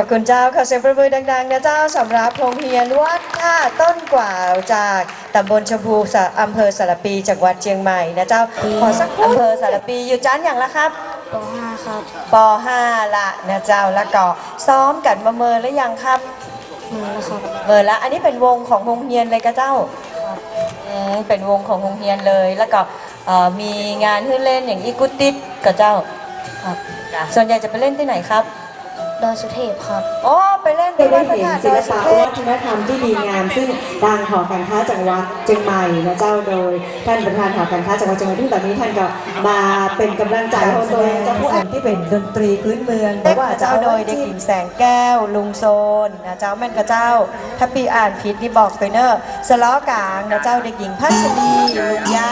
ขอบคุณเจ้าขอเสียงประมือดังๆนะเจ้าสำหรับโรงเรียนวัดท่าต้นกว่าจากตำบลชมพูสะอำเภอสารปีจังหวัดเชียงใหม่นะเจ้าขอสักอำเภอสารปีอยู่จันอย่างละครับป .5 ครับป .5 ละนะเจ้าแล้วก็ซ้อมกันมาเมินแล้วยังครับมาแล้วครับเมินละอันนี้เป็นวงของโรงเรียนเลยกะเจ้าอืมเป็นวงของโรงเรียนเลยแล้วก็เอ่อมีงานให้เล่นอย่างอีกุติดกับเจ้าครับส่วนใหญ่จะไปเล่นที่ไหนครับ ดอยสุเทพครับ อ๋อ ไปเล่นได้ที่วัดพระเห็นธาตุศิดลอยสุปะเทพ วัฒนธรรมที่ดีงาม ซึ่งดังหอการค้าจังหวัดเชียงใหม่นะเจ้าโดย ท่านประธานหอการค้าจังหวัดเชียงใหม่ที่ตอนนี้ท่านก็มาเป็นกำลังใจจากให้แสตัวดเองงจาเจ้ากผู้ผู้อ่าอ่านนที่เป็นดนตรีพื้นเมืองแต่ว่าเจ้าโดยเด็กหญิงแสงแก้ว ลุงโซนนะเจ้าแม่นกระเจ้า ถ้าปีอ่านผิดนี่บอกไปเนอะสล้อกลางนะเจ้าเด็กหญิงพัชรีลุงยา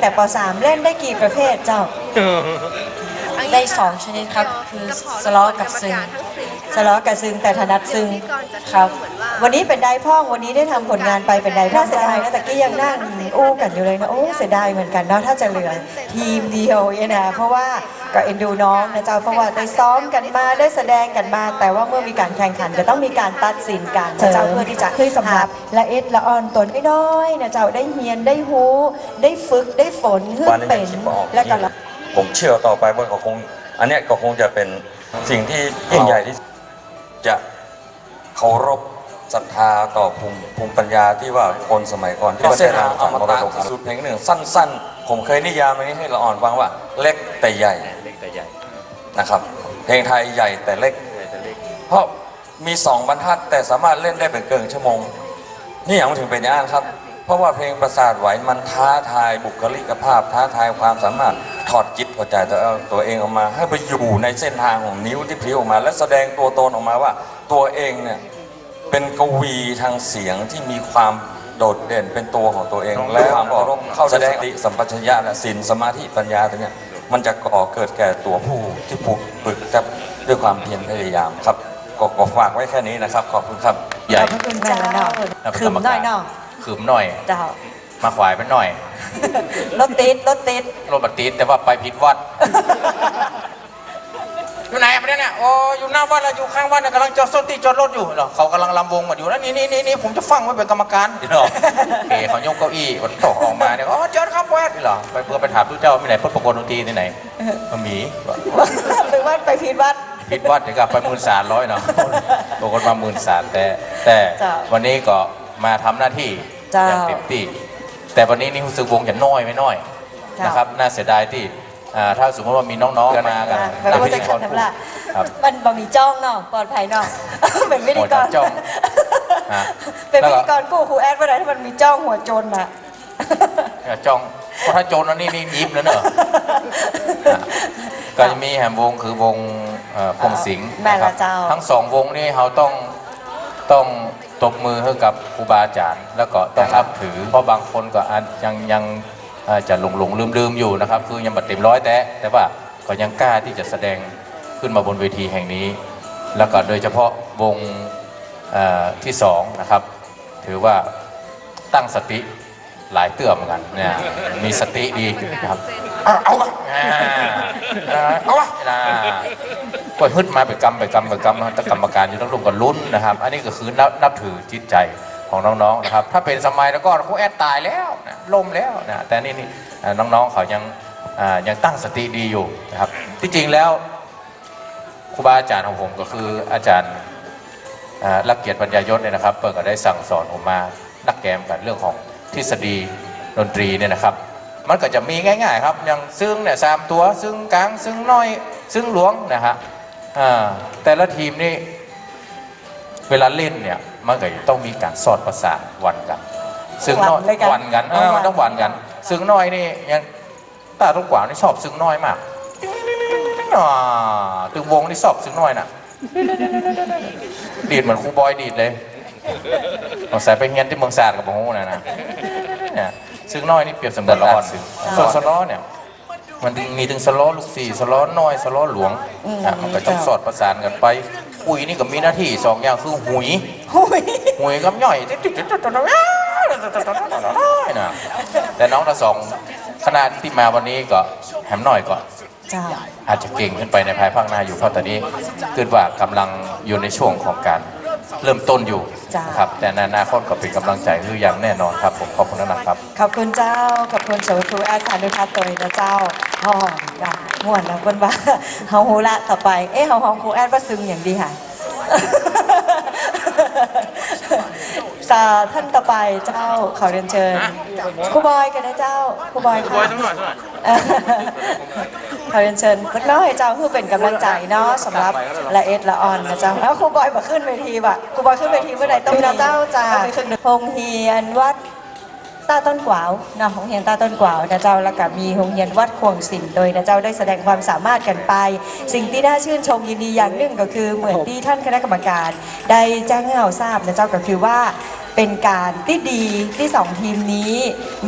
แต่ป .3 เล่นได้กี่ประเภทเจ้า ได้สองชนิดครับคือสล้อกับซึงสล้อกับซึงแต่ถนัดซึงครับ วันนี้เป็นไดพ่องวันนี้ได้ทำผลงานไปเป็นไดพ่องเสียดายนะแต่กี้ยังนั่งอู้กันอยู่เลยนะโอ้เสียดายเหมือนกันเนาะถ้าจะเหลือทีมเดียวเนี่ยนะเพราะว่าก็เอ็นดูน้องนะเจ้าเพราะว่าได้ซ้อมกันมาได้แสดงกันมา แต่ว่าเมื่อมีการแข่งขันจะต้องมีการตัดสินกันนะเจ้าเพื่อที่จะคือสำหรับละเอ็ดละออนตนน้อยๆนะเจ้าได้เฮียนได้ฮู้ได้ฝึกได้ฝนเพื่อวันนี้เป็ยันงคิดไม่ออกและก็ละผมเชื่อต่อไปว่าก็คง อันเนี้ยก็คงจะเป็นสิ่งที่ยิ่งใหญ่ที่จะเคารพ ศรัทธาต่อภูมิภูมิปัญญาที่ว่าคนสมัยก่อนที่เส้นทางอมตะสูตรเพลงหนึ่งสั้น ๆ ผมเคยนิยามอันนี้ให้ละอ่อนฟังว่า เล็กแต่ใหญ่เล็กแต่ใหญ่นะครับเพลงไทยใหญ่แต่เล็กใหญ่แต่เล็กเพราะมีสองบรรทัดแต่สามารถเล่นได้เป็นเกินชั่วโมง นี่อย่างมันถึงเป็นอย่างนั้นครับ เพราะว่าเพลงประสาทไหวมันท้าทายบุคลิกภาพ ท้าทายความสามารถถอดจิตถอดใจตัวเอาตัวเองออกมา ให้ไปอยู่ในเส้นทางของนิ้วที่พลิ้วออกมา และแสดงตัวตนออกมาว่าตัวเองเนี่ย เป็นกวีทางเสียงที่มีความโดดเด่นเป็นตัวของตัวเอง แล้วก็เข้าแสดงสติสัมปชัญญะและศีลสมาธิปัญญาตัวเนี้ยมันจะก่อเกิดแก่ตัวผู้ที่ผูกฝึกครับด้วยความเพียรพยายามครับก็ก็ฝากไว้แค่นี้นะครับ ขอบคุณครับใหญ่ขอบพระคุณแม่ละเนาะแล้วเป็นคืมกรรมน้กาอรยเนาะขืมหน่อยเจ้ามาขวายไปหน่อยรถติดรถติดรถบัตรติดแต่ว่าไปผิดวัด อยู่ไหนประเด็นเนี่ยโอ้อยู่หน้าวัดแล้วอยู่ข้างวัดเนี่ยกำลังจอดส้นตีจอดรถอยู่เหรอเขากำลังลำวงมาอยู่แล้วนี่นี่นี่นี่ผมจะฟังไว้เป็นกรรมการเหรอโอเคเขายกเก้าอี้วันตกออกมาเนี่ยอ๋อเจอครับแวดเหรอไปเพื่อไปถามทุกเจ้ามีไหนพจน์ประกวดดนตรีที่ไหนมันมีหรือว่าไปผิดวัดผิดวัดเดี๋ยวกลับไปหมื่นสามร้อยเนาะปรากฏมาหมื่นสามแต่ แต่จ้ะวันนี้ก็มาทำหน้าที่จ้ะอย่างเต็มที่แต่วันนี้นี่รู้สึกวงจะน้อยไม่น้อยจ้ะนะครับน่าเสียดายที่ อ่าถ้าสมมติว่ามีน้องๆมากันแบบว่าจะขัดน้ำละครับ มันบ่มีจ้องเนาะปลอดภัยเนาะเป็นพิธีกรหัวจ้องฮะเป็นแล้วพิก็ธีกรกู้ครูแอดว่าไหนถ้ามันมีจ้องหัวโจรอะอย่าจ้องเพราะถ้าโจรอันนี้นี่ยิ้มแล้วเนอะอะก็จะมีแหมวงคือวงเอ่อพงสิงห์แม่นะคละรับเจ้าทั้งสองวงนี่เขาต้องต้องตบมือให้กับครูบาอาจารย์ แล้วก็ต้องนับถือ เพราะบางคนก็อาจยังยัง อาจจะหลงหลงลืมลืมอยู่นะครับ คือยังบัดเต็มร้อยแต่แต่ว่าก็ยังกล้าที่จะแสดงขึ้นมาบนเวทีแห่งนี้ แล้วก็โดยเฉพาะวงที่สองนะครับ ถือว่าตั้งสติหลายเตื่อมกันเนี่ยมีสติดีนะครับเอาวะเอาวะนะก็ฮึดมาไปกรรมไปกรรมไปกรรมนะแต่กรรมการอยู่ทั้งรุ่มกันลุ้นนะครับ อันนี้ก็คือนับนับถือจิตใจของน้องๆนะครับ ถ้าเป็นสมัยแล้วก็ครูแอดตายแล้ว นะล่มแล้วนะแต่นี่นี่น้องๆเขายังยังตั้งสติดีอยู่นะครับที่จริงแล้วครูบาอาจารย์ของผมก็คืออาจารย์รักเกียรติปัญญายศเนี่ยนะครับเปิดก็ได้สั่งสอนผมมานักแกมกันเรื่องของทฤษฎีดนตรีเนี่ยนะครับ มันก็จะมีง่าย ๆ ครับอย่างซึ่งเนี่ยสามตัวซึ่งกลางซึ่งน้อยซึ่งหลวงนะฮะแต่ละทีมนี่เวลาเล่นเนี่ยมันก็ต้องมีการสอดประสานวันกัน ซึ่งน้อยวันเลยกันวันกันเออต้องวันมันต้องวันกัน ซึ่งน้อยนี่ยังตาทุกกว่านี่ชอบซึ่งน้อยมากอ่าตึงวงนี่ชอบซึ่งน้อยน่ะ ดีดเหมือนครูบอยดีดเลยสงสัยไปเฮียนที่เมืองศาสตร์กับผมนะนะเนี่ยซึ่งน้อยนี่เปรียบเสมือนละอ่อนส่วนสล้อเนี่ย มันมีถึงสล้อลูกสี่สล้อน้อยสล้อหลวงอืมอะมันก็ต้องสอดประสานกันไปคุยนี่ก็มีหน้าที่สองอย่างคือหุย หุยหุยกับย่อย นะแต่น้องทั้งสองคณะที่มาวันนี้ก็แหมหน่อยก็เจ้าอาจจะเก่งขึ้นไปในภายภาคหน้าอยู่เพราะตอนนี้คิดว่ากำลังอยู่ในช่วงของการเริ่มต้นอยู่ครับ แต่ในอนาคตก็เป็นกำลังใจคืออย่างแน่นอนครับผมขอบคุณนะครับ ขอบคุณเจ้า ขอบคุณสวัสดีครูแอดสานุทัศน์ตัวนะเจ้าอ๋ออย่าม่วนนะคนว่าเฮาฮูละต่อไป เอ๊ะเฮาฮองครูแอดว่าซึ้งอย่างดีค่ะ สาท่านต่อไปเจ้าขอเรียนเชิญครูบอยกันนะเจ้าครูบอยค่ะขอเรียนเชิญสักน้อยเจ้าเพื่อเป็นกำลังใจเนาะสำหรับละเอ็ดละออนนะเจ้าแล้วครูบอยมาขึ้นเวทีว่ะครูบอยขึ้นเวทีเมื่อไหร่ต้องนะเจ้าจ้าพงเฮียนวัด ตาต้นกวาวนะของเฮียนตาต้นกวาวนะเจ้าแล้วก็มีโรงเรียนวัดควงศิลป์โดยนะเจ้าได้แสดงความสามารถกันไป สิ่งที่น่าชื่นชมยินดีอย่างหนึ่งก็คือเหมือนที่ท่านคณะกรรมการ ได้แจ้งให้เราทราบนะเจ้าก็คือว่า เป็นการที่ดีที่สองทีมนี้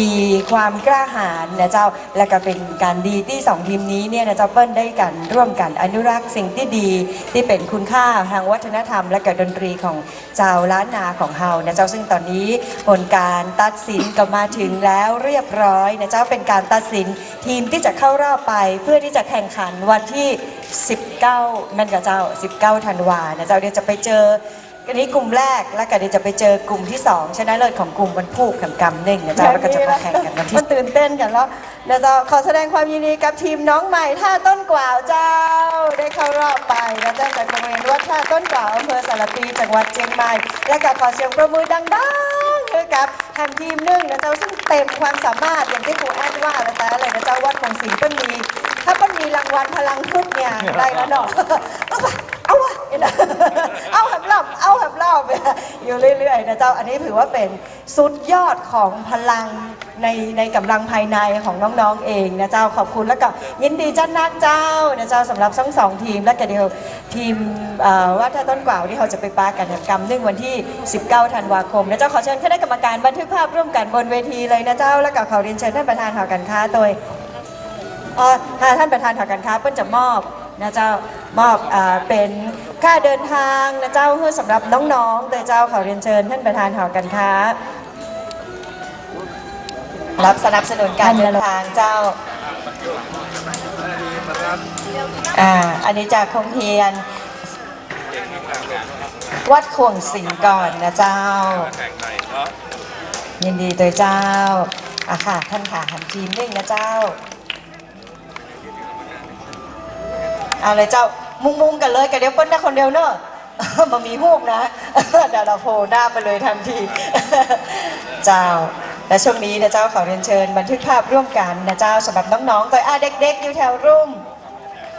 มีความกล้าหาญนะเจ้าและก็เป็นการดีที่สองทีมนี้เนี่ยนะเจ้าเปิ้ลได้กันร่วมกันอนุรักษ์สิ่งที่ดีที่เป็นคุณค่าทางวัฒนธรรม และก็ดนตรีของเจ้าล้านนาของเฮานะเจ้าซึ่งตอนนี้ผลการตัดสินก็มาถึงแล้วเรียบร้อยนะเจ้าเป็นการตัดสินทีมที่จะเข้ารอบไปเพื่อที่จะแข่งขันวันที่ 19นั่นกับเจ้า 19ธันวานะเจ้าเดี๋ยวจะไปเจอ อันนี้กลุ่มแรกแล้วก็เดี๋ยวจะไปเจอกลุ่มที่สองชนะเลิศของกลุ่มวันพูกกับกำหนึ่งนะเจ้าแล้วก็จะมาแข่งกันวันที่มันตื่นเต้นกันแล้วนะเจ้าขอแสดงความยินดีกับทีมน้องใหม่ท่าต้นกวาวเจ้า ได้เข้ารอบไปนะเจ้าจากโรงเรียนวัดท่าต้นกวาวอำเภอสารปีจังหวัดเชียงใหม่ และก็ขอเสียงประมือดังๆให้กับทางทีมหนึ่งนะเจ้าซึ่งเต็มความสามารถอย่างที่ครูแอนว่านะจ๊ะอะไรนะเจ้าวัดของสิงห์เปิ้ลมีถ้าเปิ้ลมีรางวัลพลังพุทธเนี่ยได้แล้วเนาะ เอาวะเอาแหบรอบเอาแหบรอบอยู่เรื่อยๆนะเจ้าอันนี้ถือว่าเป็นสุดยอดของพลังในในกำลังภายในของน้องๆเองนะเจ้าขอบคุณแล้วก็ยินดีจ้านักเจ้านะเจ้าสำหรับทั้งสองทีมและก็เดียวทีมว่าถ้าต้นกว่าที่เขาจะไปปากันกรรมนึ่งวันที่ 19 ธันวาคมนะเจ้าขอเชิญคณะกรรมการบันทึกภาพร่วมกันบนเวทีเลยนะเจ้าแล้วก็ขอเรียนเชิญท่านประธานหอการค้าโดยอ๋อท่านประธานหอการค้าเปิ้ลจะมอบนะเจ้า มอบอเป็นค่าเดินทางนะเจ้าเพื่อสำหรับน้องๆโดยเจ้าขอเรียนเชิญท่านประธานหอการค้ารับสนับสนุนการเดินทางเจ้าอ่าอันนี้จากคงเฮียน วัดขวงสิงก่อนนะเจ้า ยินดีโดยเจ้าอะค่ะท่านค่ะหันทีมนิ่งนะเจ้า เอาเลยเจ้า มุงมุงๆกันเลยกันเดี๋ยวเปิ้ลได้คนเดียวเนอะมามีฮูกนะเดี๋ยวเราโผล่หน้าไปเลยทันที เจ้า และช่วงนี้นะเจ้าขอเรียนเชิญ บันทึกภาพร่วมกันนะเจ้าสำหรับน้องๆตัวอะเด็ก ๆ อยู่แถวรุ่ม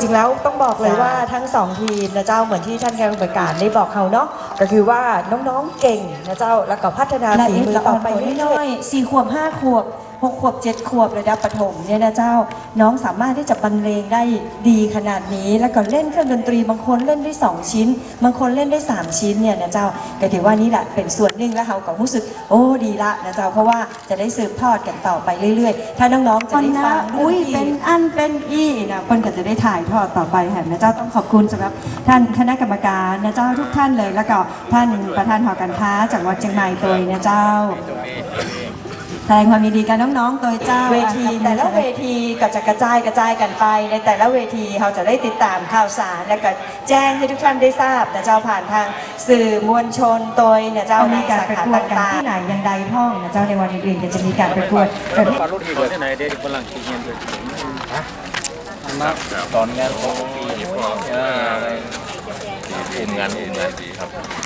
จริงแล้วต้องบอกเลยว่าทั้งสองทีมนะเจ้าเหมือนที่ท่านแกรการการได้บอกเขาเนาะก็คือว่าน้องๆเก่งนะเจ้าแล้วก็พัฒนาฝีมือต่อไปเรื่อยๆสี่ขวบห้าขวบ หกขวบเจ็ดขวบระดับประถมเนี่ยนะเจ้า น้องสามารถที่จะบรรเลงได้ดีขนาดนี้ แล้วก็เล่นเครื่องดนตรีบางคนเล่นได้สองชิ้น บางคนเล่นได้สามชิ้นเนี่ยนะเจ้าก็ถือว่านี่แหละเป็นส่วนหนึ่งแล้วเขาก็รู้สึก โอ้ดีละนะเจ้าเพราะว่าจะได้สืบทอดกันต่อไปเรื่อยๆ ถ้าน้องๆจะได้ฟังอุ้ยเป็นอันเป็นอีนะเปิ้ลก็จะได้ถ่ายทอดต่อไปค่ะนะเจ้าต้องขอบคุณสำหรับท่านคณะกรรมการนะเจ้าทุกท่านเลย แล้วก็ท่านประธานหอการค้าจากวัดเชียงใหม่ตัวนะเจ้า แสดงความยินดีกับน้องๆ โดยเจ้าเวทีแต่ละเวทีก็จะกระจายกระจายกันไป ในแต่ละเวทีเขาจะได้ติดตามข่าวสารและก็แจ้งให้ทุกท่านได้ทราบนะเจ้าผ่านทางสื่อมวลชนโดยนะเจ้าในสาขาต่างๆที่ไหนยังใดห้องนะเจ้าในวันอื่นๆก็จะมีการประกวดประเภทตอนงานปกติอะไรอุ้มงานอุ้มงานดีครับ